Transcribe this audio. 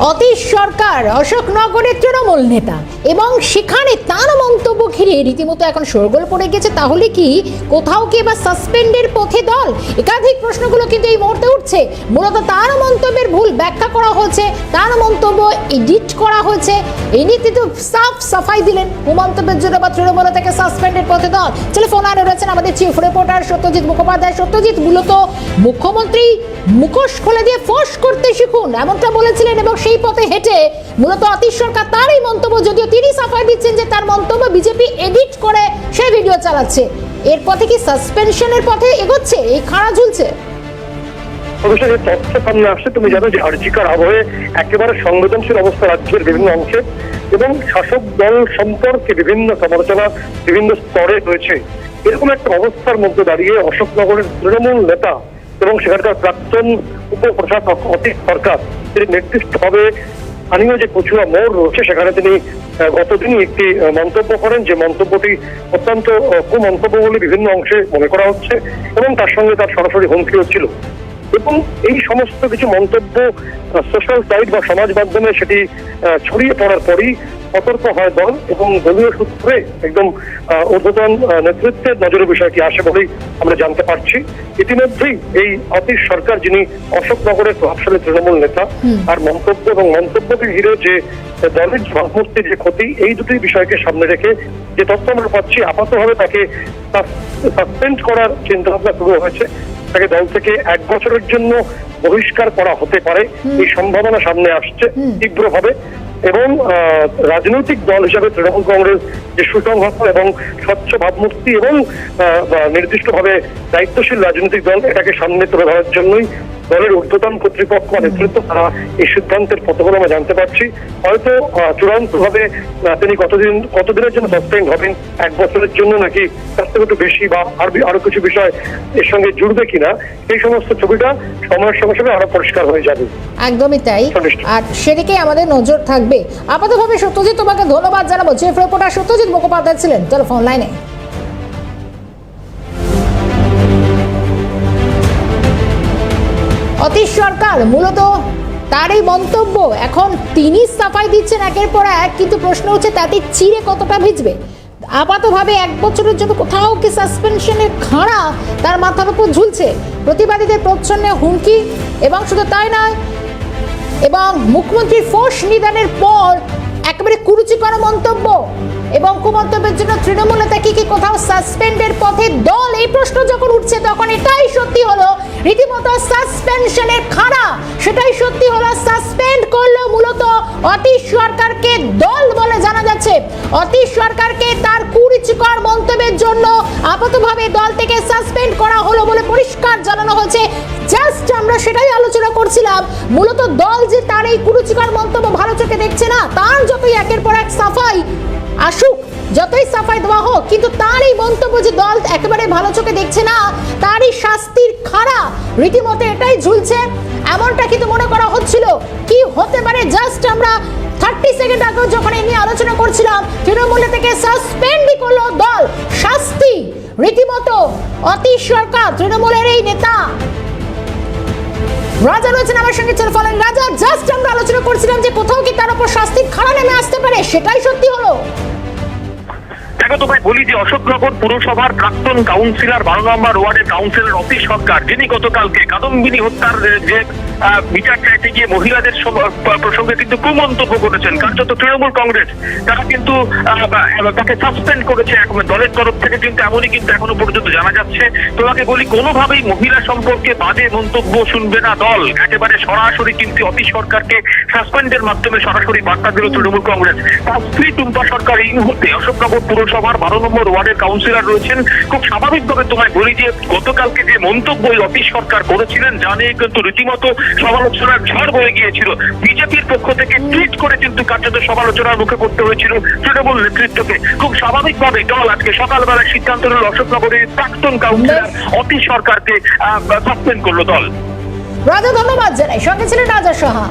অতীশ সরকার অশোকনগরের তৃণমূল নেতা। এবং সেখানে তার মন্তব্য ঘিরে রীতিমতো এখন শোরগোল পড়ে গেছে। তাহলে কি কোথাও কি এবার সাসপেন্ডের পথে দল? একাধিক প্রশ্নগুলো কিন্তু এই মুহূর্তে উঠছে। মূলত তার মন্তব্যের ভুল ব্যাখ্যা করা হয়েছে, তার মন্তব্য এডিট করা হয়েছে। এই নিয়ে কিন্তু সাফ সাফাই দিলেন। মন্তব্যের জন্য বা তৃণমূল থেকে সাসপেন্ডের পথে দল। চলে ফোন আনে রয়েছেন আমাদের চিফ রিপোর্টার সত্যজিৎ মুখোপাধ্যায়। সত্যজিৎ, মূলত মুখ্যমন্ত্রী মুখোশ খুলে দিয়ে ফোঁস করতে শিখুন, এমনটা বলেছিলেন এবং সেই পথে হেঁটে মূলত অতীশ সরকার তারই মন্তব্য, যদিও তিনি সাফাই দিচ্ছেন যে তার মন্তব্য বিজেপি এডিট করে সেই ভিডিও চালাচ্ছে। এর পথে কি সাসপেনশনের পথে এগোচ্ছে? এই খাড়া ঝুলছে। অবশ্যই যে তথ্য সামনে আসছে। তুমি জানো যে আবহে একেবারে সংবেদনশীল অবস্থা রাজ্যের বিভিন্ন অংশে এবং শাসক দল সম্পর্কে বিভিন্ন সমালোচনা বিভিন্ন স্তরে রয়েছে এরকম একটা অবস্থার মধ্যে দাঁড়িয়ে অশোকনগরের তৃণমূল নেতা এবং সেখানকার প্রাক্তন উপপ্রশাসক অতীত সরকার তিনি নির্দিষ্টভাবে স্থানীয় যে কচুয়া মোড় রয়েছে, সেখানে তিনি গতদিনই একটি মন্তব্য করেন। যে মন্তব্যটি অত্যন্ত কুমন্তব্য বলে বিভিন্ন অংশে মনে করা হচ্ছে এবং তার সঙ্গে তার সরাসরি হুমকিও ছিল। এবং এই সমস্ত কিছু মন্তব্য সোশ্যাল সাইট বা সমাজ মাধ্যমে সেটি ছড়িয়ে পড়ার পরই সতর্ক হয় দল এবং দলীয় সূত্রে একদম ঊর্ধ্বতন নেতৃত্বের নজরে বিষয়টি আসে বলেই আমরা জানতে পারছি। ইতিমধ্যেই এই অতীশ সরকার যিনি অশোকনগরের প্রভাবশালী তৃণমূল নেতা আর মন্তব্য এবং মন্তব্যকে ঘিরে যে দলের ভাবমূর্তির যে ক্ষতি এই দুটি বিষয়কে সামনে রেখে যে তথ্য আমরা পাচ্ছি আপাতভাবে তাকে সাসপেন্ড করার চিন্তা ভাবনা শুরু হয়েছে। তাকে দল থেকে এক বছরের জন্য বহিষ্কার করা হতে পারে। এই সম্ভাবনা সামনে আসছে তীব্রভাবে। এবং রাজনৈতিক দল হিসাবে তৃণমূল কংগ্রেস যে সুসংহত এবং স্বচ্ছ ভাবমূর্তি এবং নির্দিষ্টভাবে দায়িত্বশীল রাজনৈতিক দল এটাকে সামনে তুলে ধরার জন্যই দলের ঊর্ধ্বতন কর্তৃপক্ষ নেতৃত্ব তারা এই সিদ্ধান্তের পথ বলে আমরা জানতে পারছি। হয়তো চূড়ান্ত ভাবে তিনি কতদিন কতদিনের জন্য সাসপেন্ড হবেন? এক বছরের জন্য নাকি তার থেকে একটু বেশি বা আর আরও কিছু বিষয় এর সঙ্গে জুড়বে কিনা এই সমস্ত ছবিটা সময়ের সঙ্গে সঙ্গে আরও পরিষ্কার হয়ে যাবে। একদমই তাই। আর সেদিকে আমাদের নজর থাকবে। আপাতভাবে সত্যজিৎ তোমাকে ধন্যবাদ জানাব। চিফ রিপোর্টার সত্যজিৎ মুখোপাধ্যায় ছিলেন টেলিফোন লাইনে। অতীশ সরকার, মূলত তার এই মন্তব্য এখন তিনি সাফাই দিচ্ছেন একের পর এক, কিন্তু প্রশ্ন হচ্ছে তাতে চিরে কতটা ভিজবে? আপাতভাবে এক বছরের জন্য কোথাও কি সাসপেনশনের খাঁড়া তার মাথার উপর ঝুলছে? প্রতিবাদীদের প্রচ্ছন্নে হুমকি, এবং শুধু তাই নয়, এবং মুখ্যমন্ত্রীর ফোর্স নিদানের পর একেবারে কুরুচিকর মন্তব্য। এবং কুমন্তব্যের জন্য তৃণমূল নেতাকে কি কোথাও সাসপেন্ডের পথে দল? এই প্রশ্ন যখন উঠছে, তখন এটাই সত্যি হলো। রীতিমতো সাসপেনশনের খাড়া। সেটাই সত্যি হলো সাসপেন্ড করল মূলত অতীশ সরকারকে দল বলে জানা যাচ্ছে। অতীশ সরকারকে তার কুরুচিকর মন্তব্যের জন্য আপাতভাবে দল থেকে সাসপেন্ড করা হলো বলে পরিষ্কার জানানো হয়েছে। জাস্ট আমরা সেটাই আলোচনা করছিলাম। মূলত দল যে তার এই কুরুচিকর মন্তব্য ভালো চোখে দেখছে না, তার যতই একের পর এক সাফাই আসুক যতই সাফাই দেওয়া হোক, কিন্তু তার এই মন্তব্য যে দল একেবারে ভালো চোখে দেখছে না, তারই শাস্তির খাড়া। রীতিমতো এটাই ঝুলছে। এমনটা কিন্তু মনে করা হচ্ছিল। কি হতে পারে? জাস্ট আমরা থার্টি সেকেন্ড আগে যখন এই নিয়ে আলোচনা করছিলাম, তৃণমূল থেকে সাসপেন্ডই করল দল। শাস্তি। রীতিমতো অতীশ সরকার, তৃণমূলের এই নেতা। রাজা রয়েছেন আমার সঙ্গে, চলে ফলেন। রাজা, জাস্ট আমরা আলোচনা করছিলাম যে কোথাও কি তার উপর শাস্তির খাড়া নেমে আসতে পারে, সেটাই সত্যি হলো। দেখো তোমায় বলি যে অশোকনগর পুরসভার প্রাক্তন কাউন্সিলর বারো নম্বর ওয়ার্ডের কাউন্সিলর অফিস সরকার, যিনি গতকালকে কাদম্বিনী হত্যার যে বিচার চাইতে গিয়ে মহিলাদের প্রসঙ্গে কিন্তু কুমন্তব্য করেছেন। কার্যত তৃণমূল কংগ্রেস, তারা কিন্তু তাকে সাসপেন্ড করেছে দলের তরফ থেকে কিন্তু এমনই কিন্তু এখনও পর্যন্ত জানা যাচ্ছে। তোমাকে বলি, কোনোভাবেই মহিলা সম্পর্কে বাজে মন্তব্য শুনবে না দল। একেবারে সরাসরি কিন্তু অফিস সরকারকে সাসপেন্ডের মাধ্যমে সরাসরি বার্তা দিল তৃণমূল কংগ্রেস। তার স্ত্রী টুম্পা সরকার এই মুহূর্তে অশোকনগর পুরসভার বারো নম্বর ওয়ার্ডের কাউন্সিলর রয়েছেন। খুব স্বাভাবিকভাবে তোমায় বলি যে, গতকালকে যে মন্তব্য ওই অফিস সরকার করেছিলেন, যা নিয়ে কিন্তু রীতিমতো সমালোচনার ঝড় বয়ে গিয়েছিল। বিজেপির পক্ষ থেকে টুইট করে কিন্তু কার্যত সমালোচনার মুখে পড়তে হয়েছিল তৃণমূল নেতৃত্বকে। খুব স্বাভাবিকভাবে দল আজকে সকালবেলায় সিদ্ধান্ত নিল অশোকনগরের প্রাক্তন কাউন্সিলর অতীশ সরকারকে সাসপেন্ড করল দল। রাজা ধন্যবাদ জানাই। সঙ্গে ছিলেন রাজা সাহা।